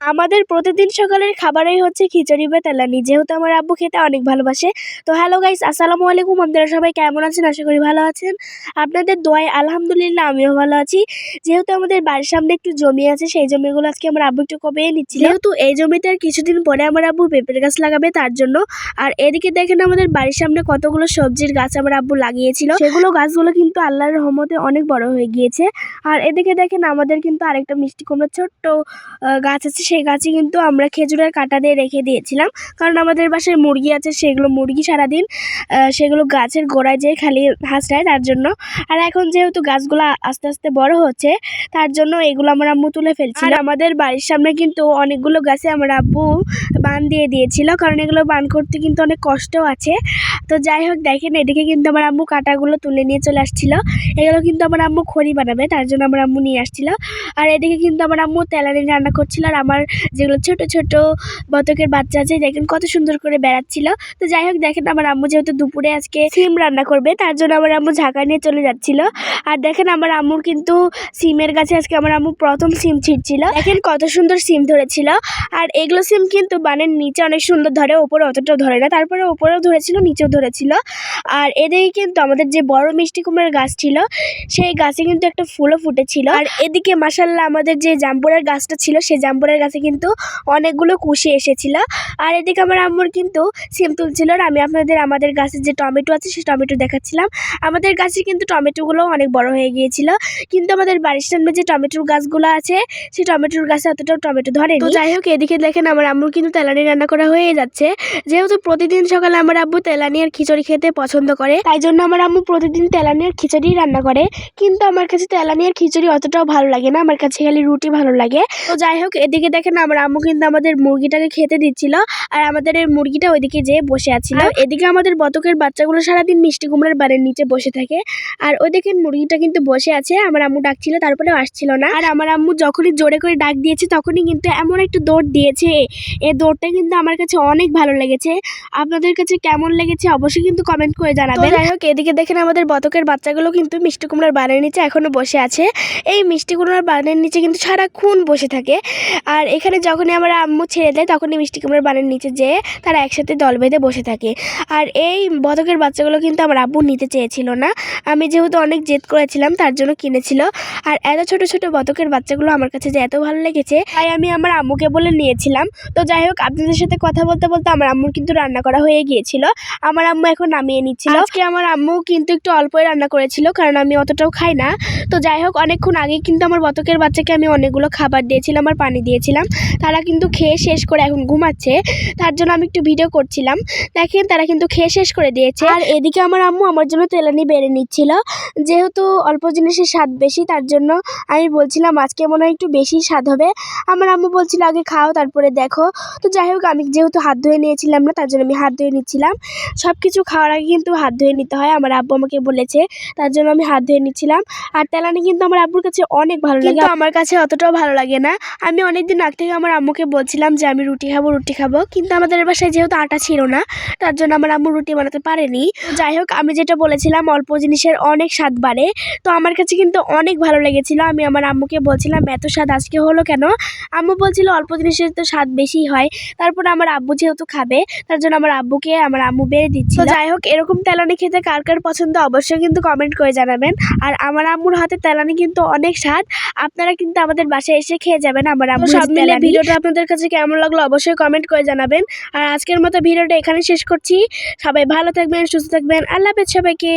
আমাদের প্রতিদিন সকালের খাবারই হচ্ছে খিচুড়ি বা তেলানি। যেহেতু আমার আব্বু খেতে অনেক ভালোবাসে, তো হ্যালো গাইস আসসালামু আলাইকুম। আপনারা সবাই কেমন আছেন? আশা করি ভালো আছেন। আপনাদের দোয়ায় আলহামদুলিল্লাহ আমিও ভালো আছি। যেহেতু আমাদের বাড়ির সামনে একটু জমি আছে, সেই জমিগুলো আজকে আমার আব্বু একটু কবে নিচ্ছি যেহেতু এই জমিতে আর কিছুদিন পরে আমার আব্বু পেঁপের গাছ লাগাবে, তার জন্য। আর এদিকে দেখেন আমাদের বাড়ির সামনে কতগুলো সবজির গাছ আমার আব্বু লাগিয়েছিল। সেগুলো গাছগুলো কিন্তু আল্লাহর রহমতে অনেক বড় হয়ে গিয়েছে। আর এদিকে দেখেন আমাদের কিন্তু আরেকটা মিষ্টি কুমড়োর ছোট্ট গাছ আছে সেই গাছে কিন্তু আমরা খেজুরের কাঁটা দিয়ে রেখে দিয়েছিলাম। কারণ আমাদের বাসায় মুরগি আছে, সেগুলো মুরগি সারাদিন সেগুলো গাছের গোড়ায় যেয়ে খালি হাসড়ায় তার জন্য। আর এখন যেহেতু গাছগুলো আস্তে আস্তে বড় হচ্ছে, তার জন্য এগুলো আমার আম্মু তুলে ফেলছিল আর আমাদের বাড়ির সামনে কিন্তু অনেকগুলো গাছে আমার আব্বু বান দিয়ে দিয়েছিল, কারণ এগুলো বান করতে কিন্তু অনেক কষ্টও আছে। তো যাই হোক, দেখেন এদিকে কিন্তু আমার আম্মু কাঁটাগুলো তুলে নিয়ে চলে আসছিল। এগুলো কিন্তু আমার আম্মু খড়ি বানাবে, তার জন্য আমার আম্মু নিয়ে আসছিল। আর এদিকে কিন্তু আমার আম্মু তেলানি রান্না করছিল, আর আমার যেগুলো ছোট ছোট বতকের বাচ্চা আছে, দেখেন কত সুন্দর করে বেড়াচ্ছিল। তো যাই হোক, দেখেন আমার আম্মু যেহেতু দুপুরে আজকে সিম রান্না করবে, তার জন্য আমার আম্মু ঝাঁকা নিয়ে চলে যাচ্ছিল। আর দেখেন আমার আম্মুর কিন্তু সিমের গাছে আজকে আমার আম্মু প্রথম সিম ছিটছিল দেখেন কত সুন্দর সিম ধরেছিল। আর এগুলো সিম কিন্তু বানের নিচে অনেক সুন্দর ধরে, ওপরে অতটাও ধরে না, তারপরে ওপরেও ধরেছিল, নিচেও ধরেছিল। আর এদিকে কিন্তু আমাদের যে বড় মিষ্টি কুমড়ার গাছ ছিল, সেই গাছে কিন্তু একটা ফুলও ফুটেছিল। আর এদিকে মাসাল্লাহ আমাদের যে জাম্বুরের গাছটা ছিল, সেই জাম্বুরের গাছে কিন্তু অনেকগুলো কুশি এসেছিল। আর এদিকে আমার আম্মুর কিন্তু সিম তুলছিল আর আমি আপনাদের, আমাদের গাছের যে টমেটো আছে সেই টমেটো দেখাচ্ছিলাম। আমাদের গাছে কিন্তু টমেটোগুলো অনেক বড় হয়ে গিয়েছিল। কিন্তু আমাদের বাড়ির সামনে যে টমেটোর গাছগুলো আছে, সেই টমেটোর গাছে অতটাও টমেটো ধরে তো যাই হোক, এদিকে দেখেন আমার আম্মুর কিন্তু তেলানি রান্না করা হয়ে যাচ্ছে। যেহেতু প্রতিদিন সকালে আমার আব্বু তেলানি আর খিচুড়ি খেতে পছন্দ করে, তাই জন্য আমার আম্মু প্রতিদিন তেলানি আর খিচুড়ি রান্না করে। কিন্তু আমার কাছে তেলানি আর খিচুড়ি অতটাও ভালো লাগে না, আমার কাছে খালি রুটি ভালো লাগে। তো যাই হোক, এদিকে দেখেন আমার আম্মু কিন্তু আমাদের মুরগিটাকে খেতে দিচ্ছিল আর আমাদের এই মুরগিটা ওইদিকে যেয়ে বসে আছিল। এদিকে আমাদের বতকের বাচ্চাগুলো সারাদিন মিষ্টি কুমড়ার বাড়ির নিচে বসে থাকে। আর ওই দেখেন মুরগিটা কিন্তু বসে আছে আমার আম্মু ডাকছিল তারপরে আসছিল না। আর আমার আম্মু যখনই জোরে করে ডাক দিয়েছে তখনই কিন্তু এমন একটা দৌড় দিয়েছে। এই দৌড়টা কিন্তু আমার কাছে অনেক ভালো লেগেছে। আপনাদের কাছে কেমন লেগেছে অবশ্যই কিন্তু কমেন্ট করে জানাবেন। যাই হোক এদিকে দেখেন আমাদের বতকের বাচ্চাগুলো কিন্তু মিষ্টি কুমড়ার বানের নিচে এখনও বসে আছে। এই মিষ্টি কুমড়ার বানের নিচে কিন্তু সারাক্ষণ বসে থাকে। আর এখানে যখনই আমার আম্মু ছেড়ে দেয়, তখনই মিষ্টি কুমড়ার বানের নিচে যেয়ে তারা একসাথে দল বেঁধে বসে থাকে। আর এই বতকের বাচ্চাগুলো কিন্তু আমার আব্বু নিতে চেয়েছিল না। আমি যেহেতু অনেক জেদ করেছিলাম, তার জন্য কিনেছিল। আর এত ছোট ছোট বতকের বাচ্চাগুলো আমার কাছে যে এত ভালো লেগেছে, তাই আমি আমার আম্মুকে বলে নিয়েছিলাম। তো যাই হোক, আপনাদের সাথে কথা বলতে বলতে আমার আম্মুর কিন্তু রান্না করা হয়ে গিয়েছিল। আমার আম্মু এখন নামিয়ে নিচ্ছিল। আজকে আমার আম্মু কিন্তু একটু অল্পই রান্না করেছিল, কারণ আমি অতটাও খাই না। তো যাই হোক, অনেকক্ষণ আগে কিন্তু আমার বতকের বাচ্চাকে আমি অনেকগুলো খাবার দিয়েছিলাম আর পানি দিয়েছিলাম। তারা কিন্তু খেয়ে শেষ করে এখন ঘুমাচ্ছে। তার জন্য আমি একটু ভিডিও করছিলাম। দেখেন তারা কিন্তু খেয়ে শেষ করে দিয়েছে। আর এদিকে আমার আম্মু আমার জন্য তেলানি বেড়ে নিচ্ছিল। যেহেতু অল্প জিনিসের স্বাদ বেশি তার জন্য আমি বলছিলাম আজকে মনে হয় একটু বেশি স্বাদ হবে। আমার আম্মু বলছিল আগে খাও তারপরে দেখো। তো যাই হোক আমি যেহেতু হাত ধুয়ে নিয়েছিলাম না তার জন্য আমি হাত ধুয়ে নিচ্ছিলাম। সব কিছু খাওয়ার আগে কিন্তু হাত ধুয়ে নিতে হয় আমার আব্বু আমাকে বলেছে। তার জন্য আমি হাত ধুয়ে নিচ্ছিলাম। আর তেলানি কিন্তু আমার আব্বুর কাছে অনেক ভালো লাগে। আমার কাছে অতটাও ভালো লাগে না। আমি অনেকদিন আগ থেকে আমার আম্মুকে বলছিলাম যে আমি রুটি খাব রুটি খাব। কিন্তু আমাদের বাসায় যেহেতু আটা ছিল না তার জন্য আমার আম্মু রুটি বানাতে পারেনি। যাই হোক আমি যেটা বলেছিলাম অল্প জিনিসের অনেক স্বাদ বাড়ে। তো আমার কাছে কিন্তু অনেক ভালো লেগেছিল। আমি আমার আম্মুকে বলছিলাম এত স্বাদ আজকে হলো কেন? আম্মু বলছিল অল্প জিনিসের তো স্বাদ বেশি হয়। তারপর আমার আব্বু যেহেতু খাবে তার জন্য আমার আব্বুকে আমার আম্মু বেড়ে দিচ্ছি যাই হোক এরকম তেলানি খেতে কার কার পছন্দ অবশ্যই কিন্তু কমেন্ট করে জানাবেন। আর আমার আম্মুর হাতে তেলানি কিন্তু অনেক স্বাদ। আপনারা কিন্তু আমাদের বাসায় এসে খেয়ে যাবেন। আমার আম্মু সব মিলে ভিডিওটা আপনাদের কাছে কেমন লাগল অবশ্যই কমেন্ট করে জানাবেন। আর আজকের মতো ভিডিওটা এখানে শেষ করছি। সবাই ভালো থাকবেন সুস্থ থাকবেন। আল্লাহ হাফেজ সবাইকে।